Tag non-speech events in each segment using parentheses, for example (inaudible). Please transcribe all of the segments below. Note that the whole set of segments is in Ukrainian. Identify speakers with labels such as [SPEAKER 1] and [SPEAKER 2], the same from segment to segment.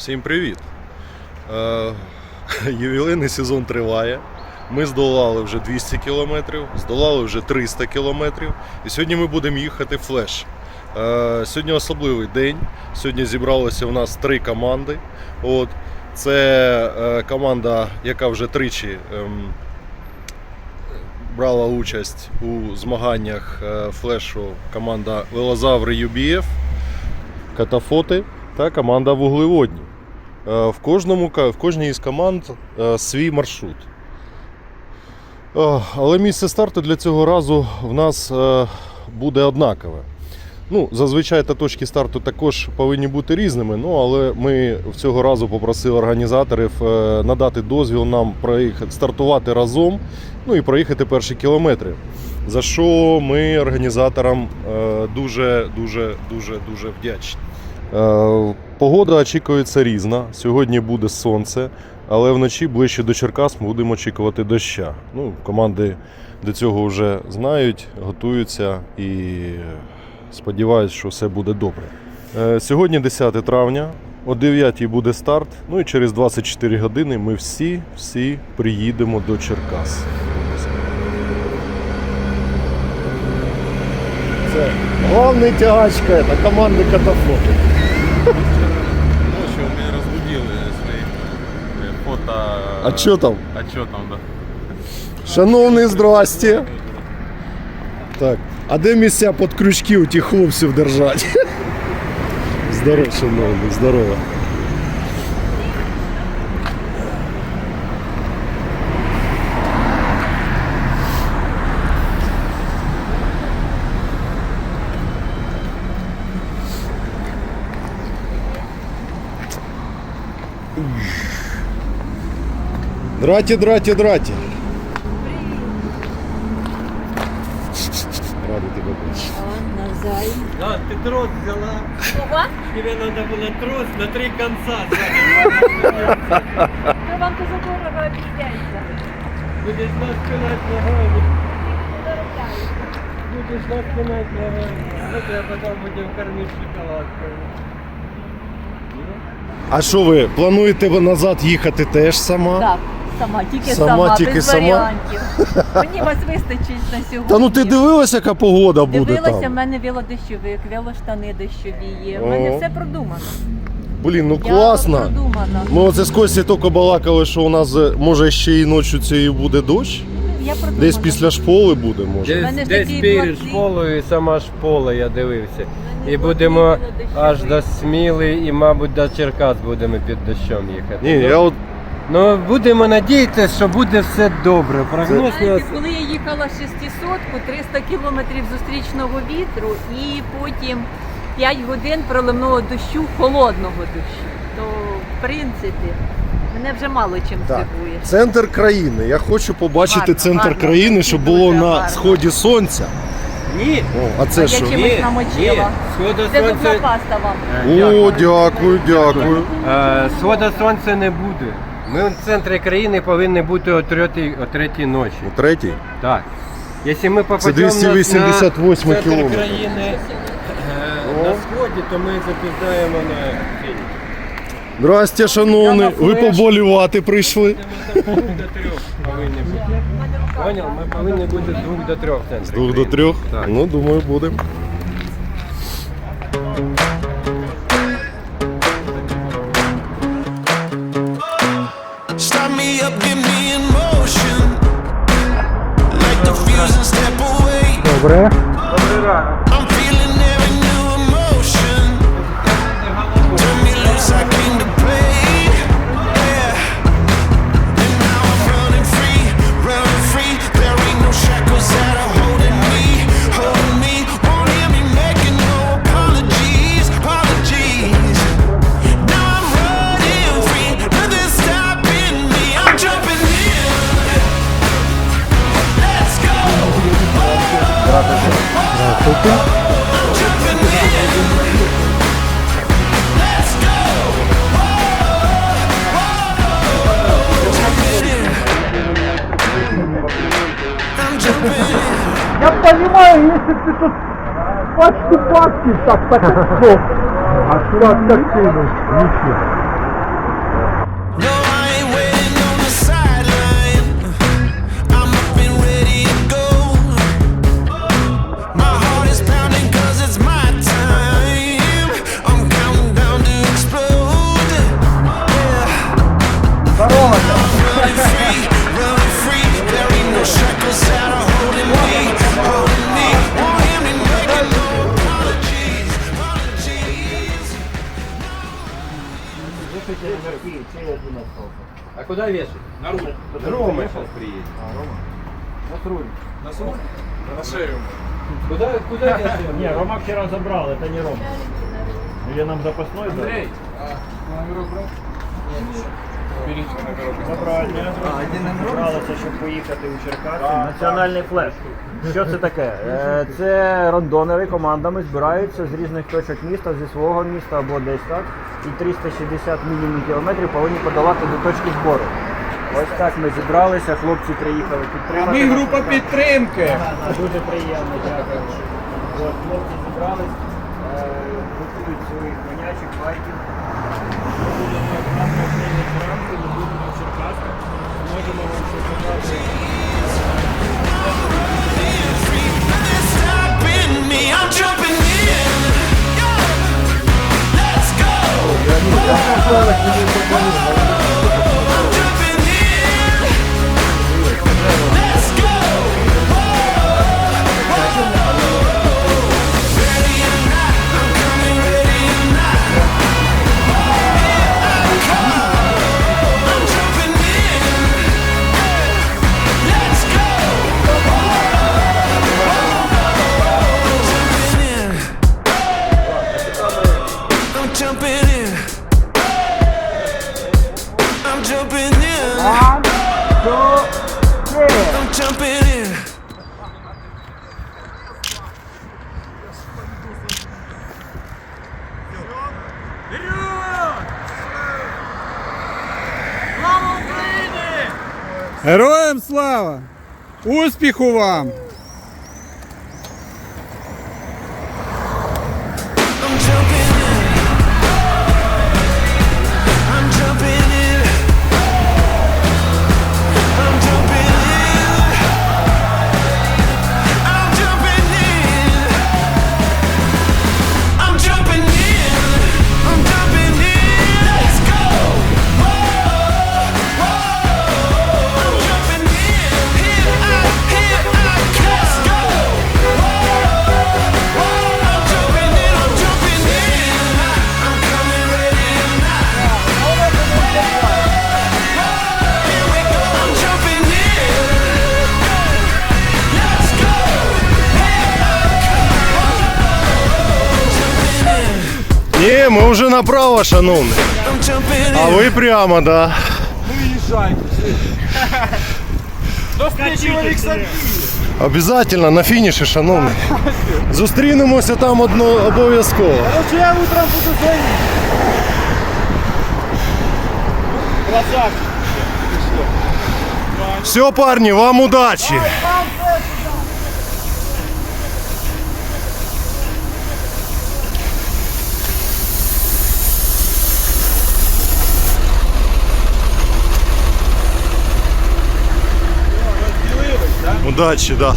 [SPEAKER 1] Всім привіт! Е, (laughs) ювілейний сезон триває. Ми здолали вже 200 кілометрів, здолали вже 300 кілометрів. І сьогодні ми будемо їхати флеш. Е, сьогодні особливий день. Сьогодні зібралося у нас три команди. От. Це е, команда, яка вже тричі ем, брала участь у змаганнях флешу. Команда Велозаври UBF, Катафоти та команда Вуглеводні. Е, В, кожному, в кожній із команд е, свій маршрут. Е, Але місце старту для цього разу в нас буде однакове. Ну, зазвичай та точки старту також повинні бути різними, ну, але ми в цього разу попросили організаторів надати дозвіл нам проїхати, стартувати разом ну, і проїхати перші кілометри. За що ми організаторам дуже, дуже, дуже, дуже вдячні. Е, Погода очікується різна. Сьогодні буде сонце, але вночі ближче до Черкас ми будемо очікувати доща. Ну, команди до цього вже знають, готуються і сподіваюся, що все буде добре. Е, Сьогодні 10 травня, о 9 буде старт. Ну і через 24 години ми всі, всі приїдемо до Черкас. Це головний тягачка це команди катафоти.
[SPEAKER 2] Ночью меня разбудили свои э, фото.
[SPEAKER 1] А що там?
[SPEAKER 2] А что там, да?
[SPEAKER 1] Шановний, здрасте. Так, а де місця під крючки у тих хлопців держать? (laughs) Здорово, шановний, здорово. Драті, драті, драті. Радий тебе бачити.
[SPEAKER 3] Навзаєм.
[SPEAKER 4] Да, ты трос взяла.
[SPEAKER 3] Ого,
[SPEAKER 4] Тебе надо было трос на три конца сзади.
[SPEAKER 3] то вам то задорого обійдеться.
[SPEAKER 4] Будешь нас пинать ногами. Будешь нас пинать ногами. Вот я потом будем кормить шоколадкой.
[SPEAKER 1] А що ви плануєте назад їхати теж сама?
[SPEAKER 3] Так, сама, тільки
[SPEAKER 1] Сама,
[SPEAKER 3] сама,
[SPEAKER 1] тільки
[SPEAKER 3] без
[SPEAKER 1] сама?
[SPEAKER 3] варіантів. (laughs) Мені вас вистачить на сьогодні.
[SPEAKER 1] Та ну ти дивилася, яка погода буде
[SPEAKER 3] Дивилася, в
[SPEAKER 1] там?
[SPEAKER 3] мене велодощовик, велоштани дощові є. В мене
[SPEAKER 1] Ого.
[SPEAKER 3] все продумано.
[SPEAKER 1] Блін, ну
[SPEAKER 3] Я
[SPEAKER 1] класно.
[SPEAKER 3] продумано.
[SPEAKER 1] Ми оце з Кості тільки балакали, що у нас е, може ще і ночі цієї буде дощ.
[SPEAKER 3] Я продумала.
[SPEAKER 1] Десь після школи буде, може.
[SPEAKER 3] мене
[SPEAKER 4] Десь,
[SPEAKER 3] ж
[SPEAKER 4] десь перед школою і сама школа, я дивився. І будемо аж до Сміли і, мабуть, до Черкас будемо під дощом їхати.
[SPEAKER 1] Ні, я от
[SPEAKER 4] Ну, будемо надіятися, що буде все добре. Прогноз у нас
[SPEAKER 3] Знаєте, коли я їхала 600-ку, 300 кілометрів зустрічного вітру і потім 5 годин проливного дощу, холодного дощу, то в принципі мене вже мало чим
[SPEAKER 1] так.
[SPEAKER 3] здивує.
[SPEAKER 1] центр країни. Я хочу побачити
[SPEAKER 3] Гарно,
[SPEAKER 1] центр
[SPEAKER 3] гарно.
[SPEAKER 1] країни, щоб
[SPEAKER 3] Дуже
[SPEAKER 1] було на
[SPEAKER 3] гарно.
[SPEAKER 1] сході сонця.
[SPEAKER 4] Ні.
[SPEAKER 1] О, а це
[SPEAKER 3] А
[SPEAKER 1] що?
[SPEAKER 3] чим- Чимось намочила.
[SPEAKER 4] Сходу
[SPEAKER 3] Це зубна
[SPEAKER 4] сонця.
[SPEAKER 3] паста вам.
[SPEAKER 1] О, дякую, дякую.
[SPEAKER 4] Е, Сходу сонця не буде. Ми в центрі країни повинні бути о третій, о третій ночі.
[SPEAKER 1] Третій.
[SPEAKER 4] Так. Якщо ми попадемо
[SPEAKER 1] 288
[SPEAKER 4] на центр
[SPEAKER 1] кілометрів.
[SPEAKER 4] країни е, на сході, то ми запізнаємо на фініш.
[SPEAKER 1] Здрасте, шановний. Ви поболівати прийшли.
[SPEAKER 4] Поняв? Ми повинні бути з двох до трьох.
[SPEAKER 1] З двох до трьох.
[SPEAKER 4] Так.
[SPEAKER 1] Ну, думаю, будемо.
[SPEAKER 5] Start me up,
[SPEAKER 6] Я понимаю, если ты тут пачку пачки так потекал, а сюда так кинул, ничего.
[SPEAKER 4] вешать? На?
[SPEAKER 2] На руль.
[SPEAKER 4] Рома
[SPEAKER 2] сейчас приедет.
[SPEAKER 4] На руль.
[SPEAKER 2] На шею.
[SPEAKER 4] Куда, куда вішати? (laughs)
[SPEAKER 6] Не, Рома вчера забрал, это не Рома. Или нам запасной дали?
[SPEAKER 2] Андрей. Берите на
[SPEAKER 6] Зібралися, щоб поїхати у Черкаси. Національний флеш. Що це таке? Е, Це рандонери командами збираються з різних точок міста, зі свого міста або десь так. І 360 мінімум кілометрів повинні подолати до точки збору. Ось так ми зібралися, хлопці приїхали підтримати.
[SPEAKER 2] Ми
[SPEAKER 6] нас.
[SPEAKER 2] група підтримки.
[SPEAKER 6] Дуже приємно, дякую. От, хлопці зібрались, готують своїх конячих байків. Ми будемо завтра в дев'ять ранку, ми будемо в Черкасках. Можемо вам ще показати.
[SPEAKER 5] Stopping me, I'm jumping
[SPEAKER 7] Героям слава! Успіху вам!
[SPEAKER 5] I'm jumping
[SPEAKER 1] Ні, ми вже направо, шановні.
[SPEAKER 5] I'm jumping
[SPEAKER 1] А
[SPEAKER 5] in.
[SPEAKER 1] ви прямо, да. Обязательно на фініші, шановні. Зустрінемося там одно обов'язково.
[SPEAKER 6] Короче, я утром буду звонить. Красавчик.
[SPEAKER 1] Все, парні, вам удачі. Удачі, да.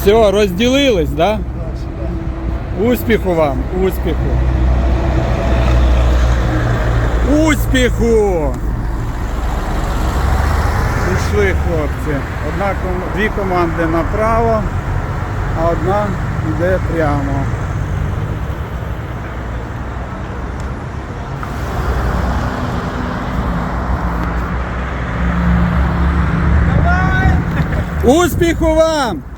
[SPEAKER 7] Все, розділились, да? Успіху вам, успіху. Успіху! Пішли хлопці. Одна, дві команди направо, а одна йде прямо. Успіху вам!